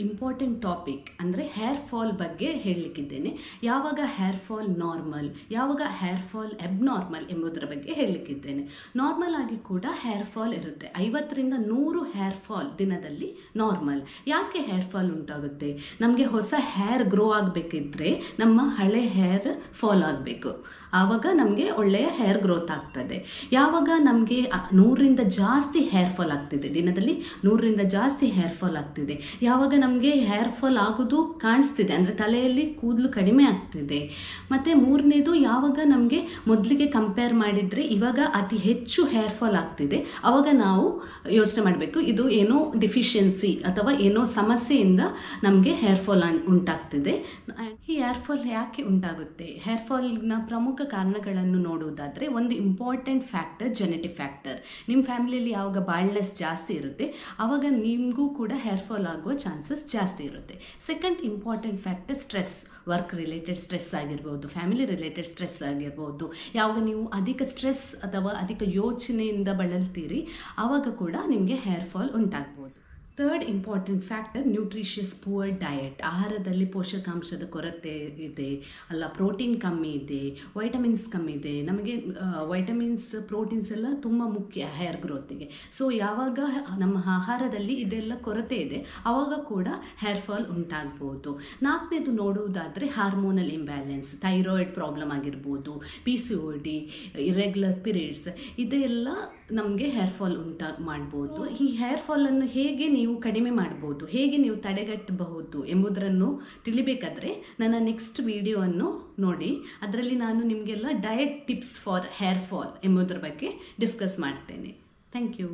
Important topic ಅಂದರೆ hair fall ಬಗ್ಗೆ ಹೇಳಲಿಕ್ಕಿದ್ದೇನೆ. ಯಾವಾಗ ಹೇರ್ ಫಾಲ್ ನಾರ್ಮಲ್ ಯಾವಾಗ ಹೇರ್ ಫಾಲ್ ಎಬ್ನಾರ್ಮಲ್ ಎಂಬುದರ ಬಗ್ಗೆ ಹೇಳಲಿಕ್ಕಿದ್ದೇನೆ. ನಾರ್ಮಲ್ ಆಗಿ ಕೂಡ ಹೇರ್ ಫಾಲ್ ಇರುತ್ತೆ. ಐವತ್ತರಿಂದ ನೂರು ಹೇರ್ ಫಾಲ್ ದಿನದಲ್ಲಿ ನಾರ್ಮಲ್ ಯಾಕೆ ಹೇರ್ ಫಾಲ್ ಉಂಟಾಗುತ್ತೆ? ನಮಗೆ ಹೊಸ ಹೇರ್ ಗ್ರೋ ಆಗಬೇಕಿದ್ರೆ ನಮ್ಮ ಹಳೆ ಹೇರ್ ಫಾಲ್ ಆಗಬೇಕು. ಆವಾಗ ನಮಗೆ ಒಳ್ಳೆಯ ಹೇರ್ ಗ್ರೋತ್ ಆಗ್ತದೆ. ಯಾವಾಗ ನಮಗೆ ನೂರರಿಂದ ಜಾಸ್ತಿ ಹೇರ್ ಫಾಲ್ ಆಗ್ತಿದೆ ದಿನದಲ್ಲಿ, ನೂರರಿಂದ ಜಾಸ್ತಿ ಹೇರ್ ಫಾಲ್ ಆಗ್ತಿದೆ. ಯಾವಾಗ ನಮಗೆ ಹೇರ್ ಫಾಲ್ ಆಗೋದು ಕಾಣಿಸ್ತಿದೆ. ಅಂದರೆ ತಲೆಯಲ್ಲಿ ಕೂದಲು ಕಡಿಮೆ ಆಗ್ತಿದೆ. ಮತ್ತು ಮೂರನೇದು ಯಾವಾಗ ನಮಗೆ ಮೊದಲಿಗೆ ಕಂಪೇರ್ ಮಾಡಿದರೆ ಇವಾಗ ಅತಿ ಹೆಚ್ಚು ಹೇರ್ ಫಾಲ್ ಆಗ್ತಿದೆ. ಆವಾಗ ನಾವು ಯೋಚನೆ ಮಾಡಬೇಕು, ಇದು ಏನೋ ಡಿಫಿಷಿಯನ್ಸಿ ಅಥವಾ ಏನೋ ಸಮಸ್ಯೆಯಿಂದ ನಮಗೆ ಹೇರ್ ಫಾಲ್ ಉಂಟಾಗ್ತಿದೆ. ಈ ಹೇರ್ ಫಾಲ್ ಯಾಕೆ ಉಂಟಾಗುತ್ತೆ? ಹೇರ್ ಫಾಲ್ನ ಪ್ರಮುಖ ಕಾರಣಗಳನ್ನು ನೋಡುವುದಾದರೆ ಒಂದು ಇಂಪಾರ್ಟೆಂಟ್ ಫ್ಯಾಕ್ಟರ್ ಜೆನೆಟಿಕ್ ಫ್ಯಾಕ್ಟರ್ ನಿಮ್ಮ ಫ್ಯಾಮಿಲಿಯಲ್ಲಿ ಯಾವಾಗ ಬಾಳ್ನೆಸ್ ಜಾಸ್ತಿ ಇರುತ್ತೆ ಆವಾಗ ನಿಮಗೂ ಕೂಡ ಹೇರ್ ಫಾಲ್ ಆಗುವ ಚಾನ್ಸಸ್ ಜಾಸ್ತಿ ಇರುತ್ತೆ. Second important factor stress work related stress ಆಗಿರ್ಬೋದು ಫ್ಯಾಮಿಲಿ ರಿಲೇಟೆಡ್ ಸ್ಟ್ರೆಸ್ ಆಗಿರ್ಬೋದು. ಯಾವಾಗ ನೀವು ಅಧಿಕ ಸ್ಟ್ರೆಸ್ ಅಥವಾ ಅಧಿಕ ಯೋಚನೆಯಿಂದ ಬಳಲ್ತೀರಿ ಆವಾಗ ಕೂಡ ನಿಮಗೆ hair fall ಉಂಟಾಗ್ಬೋದು. Third important factor nutritious poor diet ಆಹಾರದಲ್ಲಿ ಪೋಷಕಾಂಶದ ಕೊರತೆ ಇದೆ ಅಲ್ಲ ಪ್ರೋಟೀನ್ ಕಮ್ಮಿ ಇದೆ ವೈಟಮಿನ್ಸ್ ಕಮ್ಮಿ ಇದೆ. ನಮಗೆ ವೈಟಮಿನ್ಸ್ ಪ್ರೋಟೀನ್ಸ್ ಎಲ್ಲ ತುಂಬ ಮುಖ್ಯ ಹೇರ್ ಗ್ರೋತಿಗೆ ಸೊ ಯಾವಾಗ ನಮ್ಮ ಆಹಾರದಲ್ಲಿ ಇದೆಲ್ಲ ಕೊರತೆ ಇದೆ ಆವಾಗ ಕೂಡ ಹೇರ್ ಫಾಲ್ ಉಂಟಾಗ್ಬೋದು. ನಾಲ್ಕನೇದು ನೋಡುವುದಾದರೆ ಹಾರ್ಮೋನಲ್ ಇಂಬ್ಯಾಲೆನ್ಸ್ ಥೈರಾಯ್ಡ್ ಪ್ರಾಬ್ಲಮ್ ಆಗಿರ್ಬೋದು P C O D irregular periods ಇದೆಲ್ಲ ನಮಗೆ ಹೇರ್ ಫಾಲ್ ಉಂಟಾಗಿ ಮಾಡ್ಬೋದು. ಈ ಹೇರ್ ಫಾಲನ್ನು ಹೇಗೆ ನೀವು ಕಡಿಮೆ ಮಾಡ್ಬೋದು. ಹೇಗೆ ನೀವು ತಡೆಗಟ್ಟಬಹುದು ಎಂಬುದರನ್ನು ತಿಳಿಬೇಕಾದ್ರೆ ನನ್ನ ನೆಕ್ಸ್ಟ್ ವಿಡಿಯೋವನ್ನು ನೋಡಿ. ಅದರಲ್ಲಿ ನಾನು ನಿಮಗೆಲ್ಲ diet tips for hair fall ಎಂಬುದರ ಬಗ್ಗೆ ಡಿಸ್ಕಸ್ ಮಾಡ್ತೇನೆ. Thank you